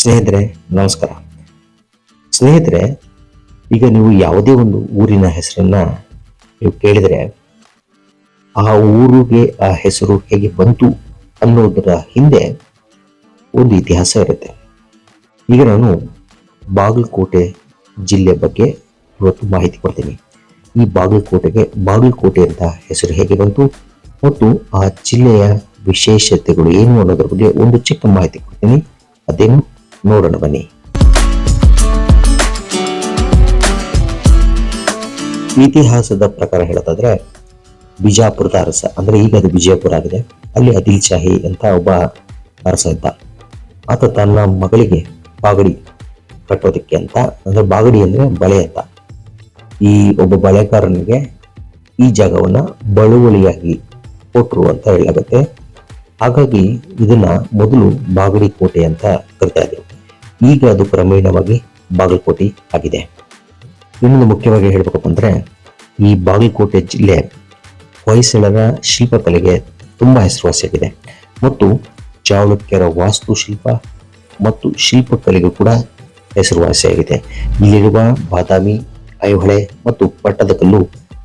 ಸ್ನೇಹಿತರೆ, ನಮಸ್ಕಾರ. ಸ್ನೇಹಿತರೆ, ಈಗ ನೀವು ಯಾವುದೇ ಒಂದು ಊರಿನ ಹೆಸರನ್ನ ನೀವು ಕೇಳಿದರೆ ಆ ಊರಿಗೆ ಆ ಹೆಸರು ಹೇಗೆ ಬಂತು ಅನ್ನೋದರ ಹಿಂದೆ ಒಂದು ಇತಿಹಾಸ ಇರುತ್ತೆ. ಈಗ ನಾನು ಬಾಗಲಕೋಟೆ ಜಿಲ್ಲೆ ಬಗ್ಗೆ ಇವತ್ತು ಮಾಹಿತಿ ಕೊಡ್ತೀನಿ. ಈ ಬಾಗಲಕೋಟೆಗೆ, ಬಾಗಲಕೋಟೆ ಅಂತ ಹೆಸರು ಹೇಗೆ ಬಂತು ಮತ್ತು ಆ ಜಿಲ್ಲೆಯ ವಿಶೇಷತೆಗಳು ಏನು ಅನ್ನೋದ್ರ ಬಗ್ಗೆ ಒಂದು ಚಿಕ್ಕ ಮಾಹಿತಿ ಕೊಡ್ತೀನಿ. ಅದೇನು? ನೋಡೋಣ, ಬನ್ನಿ. ಇತಿಹಾಸದ ಪ್ರಕಾರ ಹೇಳೋದಾದ್ರೆ, ಬಿಜಾಪುರದ ಅರಸ, ಅಂದ್ರೆ ಈಗ ಅದು ವಿಜಯಪುರ ಆಗಿದೆ. ಅಲ್ಲಿ ಅದಿಲ್ ಶಾಹಿ ಅಂತ ಒಬ್ಬ ಅರಸ ಇದ್ದ. ಆತ ತನ್ನ ಮಗಳಿಗೆ ಬಾಗಡಿ ಕಟ್ಟೋದಕ್ಕೆ ಅಂತ, ಅಂದ್ರೆ ಬಾಗಡಿ ಅಂದ್ರೆ ಬಳೆ ಅಂತ. ಈ ಒಬ್ಬ ಬಳೆಗಾರನಿಗೆ ಈ ಜಾಗವನ್ನ ಬಳುವಳಿಯಾಗಿ ಕೊಟ್ಟರು ಅಂತ ಹೇಳಾಗುತ್ತೆ ಹಾಗಾಗಿ ಇದನ್ನ ಮೊದಲು ಬಾಗಲಿಕೋಟೆ ಅಂತ ಕರಿತಾ ಇದ್ರು ಈಗ ಅದು ಕ್ರಮೇಣವಾಗಿ ಬಾಗಲಕೋಟೆ ಆಗಿದೆ. ಇನ್ನೊಂದು ಮುಖ್ಯವಾಗಿ ಹೇಳ್ಬೇಕಪ್ಪ ಅಂದ್ರೆ, ಈ ಬಾಗಲಕೋಟೆ ಜಿಲ್ಲೆ ಹೊಯ್ಸಳರ ಶಿಲ್ಪಕಲೆಗೆ ತುಂಬಾ ಹೆಸರುವಾಸಿಯಾಗಿದೆ. ಮತ್ತು ಚಾಲುಕ್ಯರ ವಾಸ್ತುಶಿಲ್ಪ ಮತ್ತು ಶಿಲ್ಪಕಲೆಗೂ ಕೂಡ ಹೆಸರುವಾಸಿಯಾಗಿದೆ. ಇಲ್ಲಿರುವ ಬಾದಾಮಿ, ಐಹೊಳೆ ಮತ್ತು ಪಟ್ಟದಕಲ್ಲು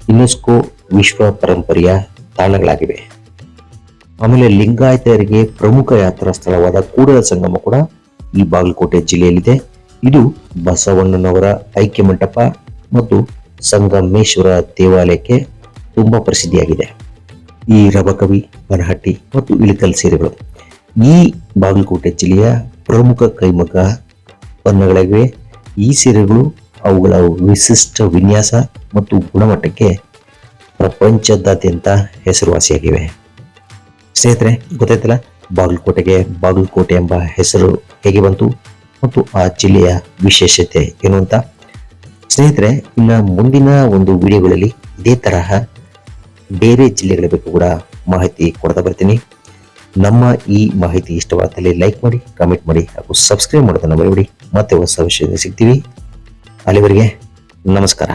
ಯುನೆಸ್ಕೋ ವಿಶ್ವ ಪರಂಪರೆಯ ತಾಣಗಳಾಗಿವೆ. ಆಮೇಲೆ ಲಿಂಗಾಯತರಿಗೆ ಪ್ರಮುಖ ಯಾತ್ರಾ ಸ್ಥಳವಾದ ಕೂಡಲ ಸಂಗಮ ಕೂಡ ಈ ಬಾಗಲಕೋಟೆ ಜಿಲ್ಲೆಯಲ್ಲಿದೆ. ಇದು ಬಸವಣ್ಣನವರ ಐಕ್ಯ ಮಂಟಪ ಮತ್ತು ಸಂಗಮೇಶ್ವರ ದೇವಾಲಯಕ್ಕೆ ತುಂಬಾ ಪ್ರಸಿದ್ಧಿಯಾಗಿದೆ. ಈ ರಬಕವಿ, ಬನಹಟ್ಟಿ ಮತ್ತು ಇಳಿಕಲ್ ಸೀರೆಗಳು ಈ ಬಾಗಲಕೋಟೆ ಜಿಲ್ಲೆಯ ಪ್ರಮುಖ ಕೈಮಗ್ಗ ಉತ್ಪನ್ನಗಳಾಗಿವೆ ಈ ಸೀರೆಗಳು ಅವುಗಳ ವಿಶಿಷ್ಟ ವಿನ್ಯಾಸ ಮತ್ತು ಗುಣಮಟ್ಟಕ್ಕೆ ಪ್ರಪಂಚದಾದ್ಯಂತ ಹೆಸರುವಾಸಿಯಾಗಿವೆ. ಸ್ನೇಹಿತರೆ, ಗೊತ್ತಾಯ್ತಲ್ಲ? ಬಾಗಲಕೋಟೆಗೆ ಬಾಗಲಕೋಟೆ ಎಂಬ ಹೆಸರು ಹೇಗೆ ಬಂತು ಮತ್ತು ಆ ಜಿಲ್ಲೆಯ ವಿಶೇಷತೆ ಏನು ಅಂತ? ಸ್ನೇಹಿತರೆ, ಇನ್ನು ಮುಂದಿನ ಒಂದು ವಿಡಿಯೋಗಳಲ್ಲಿ ಇದೇ ತರಹ ಬೇರೆ ಜಿಲ್ಲೆಗಳ ಬಗ್ಗೆ ಕೂಡ ಮಾಹಿತಿ ಕೊಡ್ತಾ ಬರ್ತೀನಿ. ನಮ್ಮ ಈ ಮಾಹಿತಿ ಇಷ್ಟವಾದಲ್ಲಿ ಲೈಕ್ ಮಾಡಿ, ಕಾಮೆಂಟ್ ಮಾಡಿ ಹಾಗೂ ಸಬ್ಸ್ಕ್ರೈಬ್ ಮಾಡೋದನ್ನು ಮರಿಬೇಡಿ. ಮತ್ತೆ ಹೊಸ ವಿಷಯದಲ್ಲಿ ಸಿಗ್ತೀವಿ. ಅಲ್ಲಿವರೆಗೆ ನಮಸ್ಕಾರ.